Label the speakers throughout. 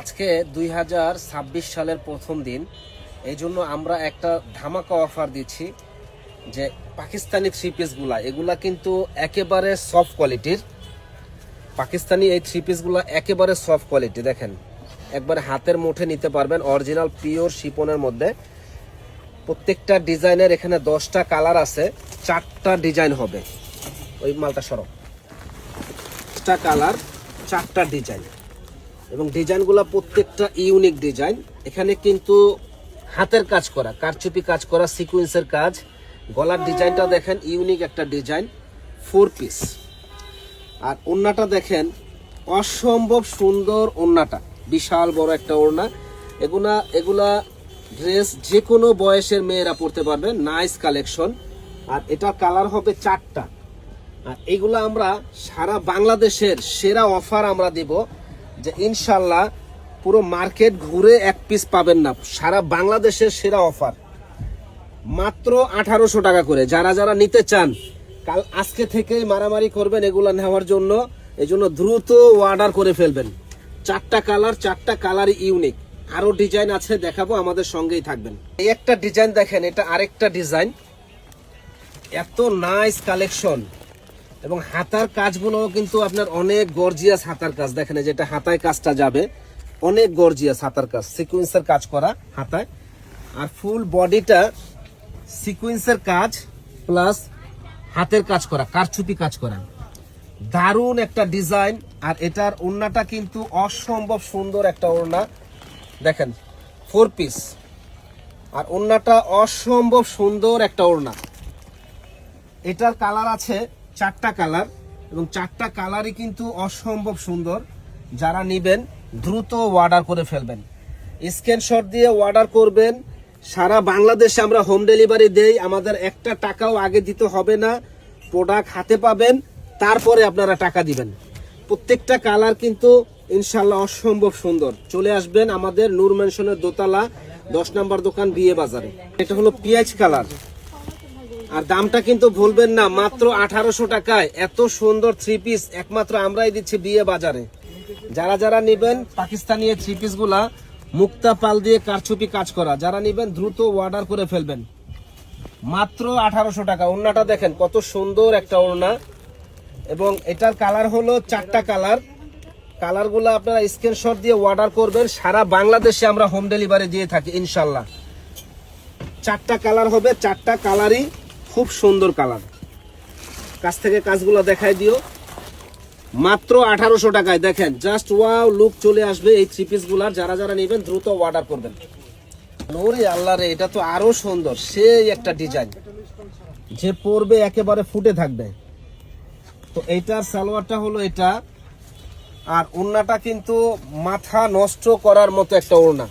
Speaker 1: আজকে দুই হাজার ছাব্বিশ সালের প্রথম দিন। এই জন্য আমরা একটা ধামাকা অফার দিচ্ছি যে পাকিস্তানি থ্রি পিসগুলা এগুলা কিন্তু একেবারে সফট কোয়ালিটির পাকিস্তানি এই থ্রি পিসগুলো একেবারে সফট কোয়ালিটি দেখেন। একবারে হাতের মুঠে নিতে পারবেন অরিজিনাল পিওর শিপনের মধ্যে। প্রত্যেকটা ডিজাইনের এখানে দশটা কালার আছে, চারটা ডিজাইন হবে। ওই মালটা সরব চারটা কালার চারটা ডিজাইন। এবং ডিজাইনগুলো প্রত্যেকটা ইউনিক ডিজাইন এখানে কিন্তু হাতের কাজ করা, কারচুপি কাজ করা সিকুয়েন্সের কাজ। গলার ডিজাইনটা দেখেন ইউনিক একটা ডিজাইন ফোর পিস আর ওড়নাটা দেখেন, অসম্ভব সুন্দর ওড়নাটা, বিশাল বড় একটা ওড়না। এগুলা এগুলা ড্রেস যে কোনো বয়সের মেয়েরা পরতে পারবে নাইস কালেকশন আর এটা কালার হবে চারটা। আর এগুলো আমরা সারা বাংলাদেশের সেরা অফার আমরা দিব। যে ইনশাল্লাহ পুরো মার্কেট ঘুরে এক পিস পাবেন না। সারা বাংলাদেশের সেরা অফার মাত্র আঠারোশো টাকা করে। যারা যারা নিতে চান, কাল আজকে থেকেই মারামারি করবেন এগুলো নেওয়ার জন্য। এই জন্য দ্রুত অর্ডার করে ফেলবেন। চারটা কালার চারটা কালার ইউনিক আরও ডিজাইন আছে, দেখাবো, আমাদের সঙ্গেই থাকবেন। এই একটা ডিজাইন দেখেন, এটা আরেকটা ডিজাইন এত নাইস কালেকশন এবং হাতার কাজগুলো কিন্তু আপনার অনেক গর্জিয়াস হাতার কাজ। দেখেন যেটা হাতায় কাজটা যাবে। অনেক গর্জিয়াস হাতার কাজ। সিকুয়েন্সের কাজ করা হাতায়। আর ফুল বডিটা সিকুয়েন্সের কাজ প্লাস হাতের কাজ করা, কারচুপি কাজ করা। দারুণ একটা ডিজাইন। আর এটার ওড়নাটা কিন্তু অসম্ভব সুন্দর একটা ওড়না। দেখেন ফোর পিস আর ওড়নাটা অসম্ভব সুন্দর একটা ওড়না। এটার কালার আছে চারটা কালার এবং চারটা কালারই কিন্তু অসম্ভব সুন্দর। যারা নেবেন, দ্রুত অর্ডার করে ফেলবেন। স্ক্রিনশট দিয়ে অর্ডার করবেন। সারা বাংলাদেশে আমরা হোম ডেলিভারি দেই, আমাদের একটা টাকাও আগে দিতে হবে না। প্রোডাক্ট হাতে পাবেন, তারপরে আপনারা টাকা দিবেন। প্রত্যেকটা কালার কিন্তু ইনশাল্লাহ অসম্ভব সুন্দর। চলে আসবেন আমাদের নূর মেনশনের দোতলা, দশ নম্বর দোকান বিয়ে বাজারে। এটা হলো পিঁয়াজ কালার। আর দামটা কিন্তু ভুলবেন না, মাত্র আঠারোশো টাকায়। এত সুন্দর থ্রি পিস একমাত্র আমরাই দিচ্ছি বিয়ে বাজারে। যারা যারা নেবেন পাকিস্তানি থ্রি পিসগুলা, মুক্তা পাল দিয়ে কারচুপি কাজ করা। যারা নেবেন, দ্রুত অর্ডার করে ফেলবেন। মাত্র আঠারোশো টাকা। ওড়নাটা দেখেন, কত সুন্দর একটা ওড়না। এবং এটার কালার হলো চারটা কালার কালারগুলো আপনারা স্ক্রিনশট দিয়ে অর্ডার করবেন। সারা বাংলাদেশে আমরা হোম ডেলিভারি দিয়ে থাকি, ইনশাল্লাহ। চারটা কালার হবে, চারটা কালারই খুব সুন্দর কালার। কাছ থেকে কাজগুলো দেখাই দিও। মাত্র আঠারোশো টাকায়, দেখেন জাস্ট ওয়াও লুক চলে আসবে এই থ্রি পিসগুলার। যারা যারা নেবেন, দ্রুত অর্ডার করবেন। নোরে আল্লাহ রে, এটা তো আরও সুন্দর, সেই একটা ডিজাইন যে পরবে, একেবারে ফুটে থাকবে। তো এইটার সালোয়ারটা হলো এটা। আর ওড়নাটা কিন্তু মাথা নষ্ট করার মতো একটা ওড়না।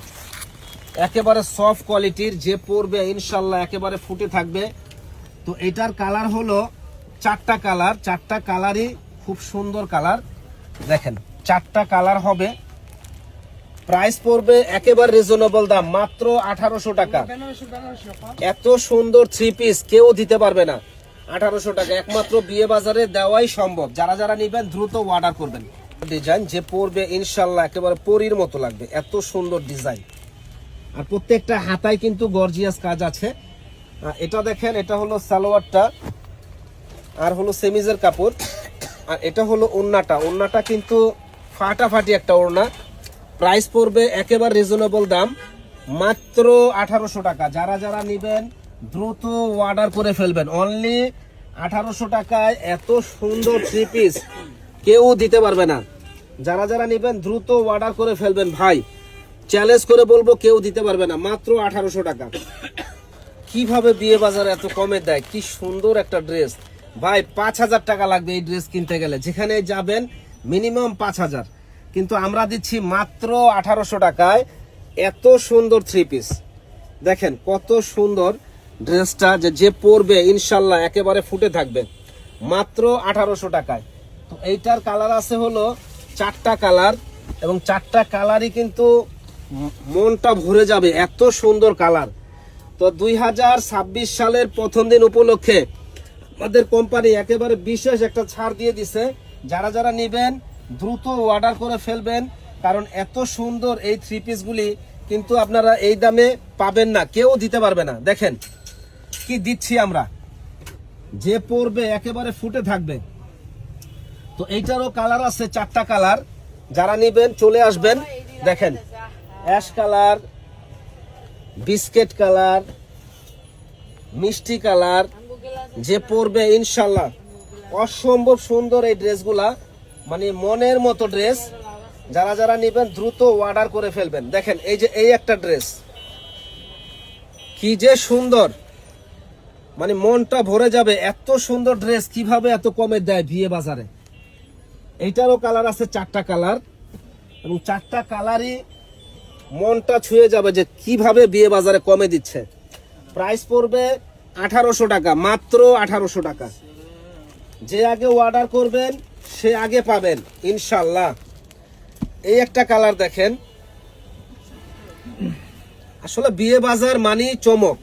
Speaker 1: একেবারে সফট কোয়ালিটির যে পরবে, ইনশাল্লাহ একেবারে ফুটে থাকবে। তো এটার কালার হলো চারটা কালার। চারটা কালারই খুব সুন্দর কালার। দেখেন, চারটা কালার হবে। প্রাইস পড়বে একেবারে রিজনেবল দাম, মাত্র আঠারোশো টাকা। এত সুন্দর থ্রি পিস কেউ দিতে পারবে না। আঠারোশো টাকা, একমাত্র বিয়ে বাজারে দেওয়াই সম্ভব। যারা যারা নেবেন, দ্রুত অর্ডার করবেন। ডিজাইন যে পরবে, ইনশাল্লাহ একেবারে পরীর মতো লাগবে। এত সুন্দর ডিজাইন। আর প্রত্যেকটা হাতায় কিন্তু গর্জিয়াস কাজ আছে। এটা দেখেন, এটা হলো সালোয়ারটা, আর হলো সেমিজের কাপড়, আর এটা হলো ওড়নাটা ওড়নাটা কিন্তু ফাটাফাটি একটা ওড়না। প্রাইস পড়বে একেবারে রিজনেবল দাম, মাত্র আঠারোশো টাকা। যারা যারা নেবেন, দ্রুত অর্ডার করে ফেলবেন। অনলি আঠারোশো টাকায় এত সুন্দর থ্রি পিস কেউ দিতে পারবে না। যারা যারা নেবেন, দ্রুত অর্ডার করে ফেলবেন। ভাই চ্যালেঞ্জ করে বলব, কেউ দিতে পারবে না। মাত্র আঠারোশো টাকা। কীভাবে বিয়ে বাজারে এত কমে দেয়? কি সুন্দর একটা ড্রেস। ভাই, পাঁচ হাজার টাকা লাগবে এই ড্রেস কিনতে গেলে। যেখানে যাবেন, মিনিমাম পাঁচ হাজার। কিন্তু আমরা দিচ্ছি মাত্র আঠারোশো টাকায় এত সুন্দর থ্রি পিস দেখেন, কত সুন্দর ড্রেসটা যে যে পরবে, ইনশাল্লাহ একেবারে ফুটে থাকবে। মাত্র আঠারোশো টাকায়। তো এইটার কালার আছে হলো চারটা কালার এবং চারটা কালারই কিন্তু মনটা ভরে যাবে। এত সুন্দর কালার। তো দুই হাজার ছাব্বিশ সালের প্রথম দিন উপলক্ষে আমাদের কোম্পানি একেবারে বিশেষ একটা ছাড় দিয়ে দিছে। যারা যারা নেবেন, দ্রুত অর্ডার করে ফেলবেন, কারণ এত সুন্দর এই থ্রি পিসগুলি কিন্তু আপনারা এই দামে পাবেন না, কেউ দিতে পারবে না। দেখেন, কি দিচ্ছি আমরা? যে পরবে একেবারে ফুটে থাকবে। তো এইটারও কালার আছে, চারটা কালার যারা নিবেন, চলে আসবেন। দেখেন অ্যাশ কালার বিস্কেট কালার, মিষ্টি কালার, যে পরবে ইনশাল্লাহ। অসম্ভব সুন্দর এই ড্রেসগুলা মানে মনের মতো ড্রেস। যারা যারা নেবেন, দ্রুত অর্ডার করে ফেলবেন। দেখেন, এই যে এই একটা ড্রেস। কি যে সুন্দর। মানে মনটা ভরে যাবে, এত সুন্দর ড্রেস কীভাবে এত কমে দেয় বিয়ে বাজারে। এইটারও কালার আছে, চারটা কালার। এবং চারটা কালারই মনটা ছুঁয়ে যাবে যে কীভাবে বিয়ে বাজারে কমে দিচ্ছে। প্রাইস পড়বে আঠারোশো টাকা, মাত্র আঠারোশো টাকা। যে আগে অর্ডার করবেন, সে আগে পাবেন, ইনশাল্লাহ। এই একটা কালার দেখেন। আসলে বিয়ে বাজার মানেই চমক।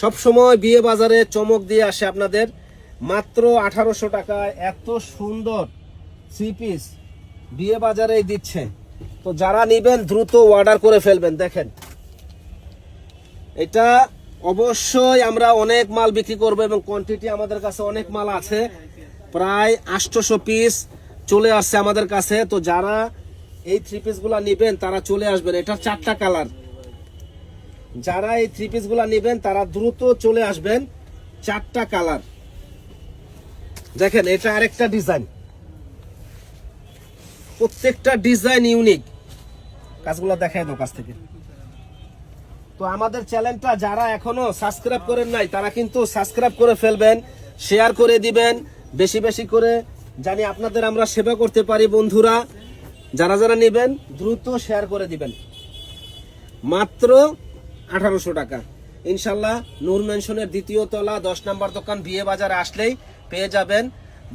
Speaker 1: সব সময় বিয়ে বাজারে চমক দিয়ে আসে আপনাদের। মাত্র আঠারোশো টাকায় এত সুন্দর থ্রি পিস বিয়ে বাজারে দিচ্ছে। তো যারা নিবেন, দ্রুত অর্ডার করে ফেলবেন, দেখেন। এটা অবশ্যই আমরা অনেক মাল বিক্রি করব এবং কোয়ান্টিটি আমাদের কাছে অনেক মাল আছে। প্রায় আটশোশো পিস চলে আসছে আমাদের কাছে। তো যারা এই থ্রি পিসগুলো নিবেন, তারা চলে আসবেন। এটা চারটা কালার যারা এই থ্রি পিসগুলো নেবেন, তারা দ্রুত চলে আসবেন। চারটা কালার দেখেন, এটা আরেকটা ডিজাইন প্রত্যেকটা ডিজাইন ইউনিক কাজগুলো দেখায় দাও কাছ থেকে। তো আমাদের চ্যানেলটা যারা এখনও সাবস্ক্রাইব করেন নাই, তারা কিন্তু সাবস্ক্রাইব করে ফেলবেন, শেয়ার করে দিবেন, বেশি বেশি করে জানি আপনাদের আমরা সেবা করতে পারি বন্ধুরা। যারা যারা নেবেন, দ্রুত শেয়ার করে দিবেন। মাত্র আঠারোশো টাকা। ইনশাল্লাহ নূর মেনশনের দ্বিতীয় তলা, দশ নম্বর দোকান বিয়ে বাজারে আসলেই পেয়ে যাবেন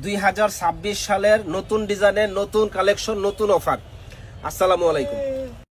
Speaker 1: দুই হাজার ছাব্বিশ সালের নতুন ডিজাইনের, নতুন কালেকশন, নতুন অফার। আসসালামু আলাইকুম।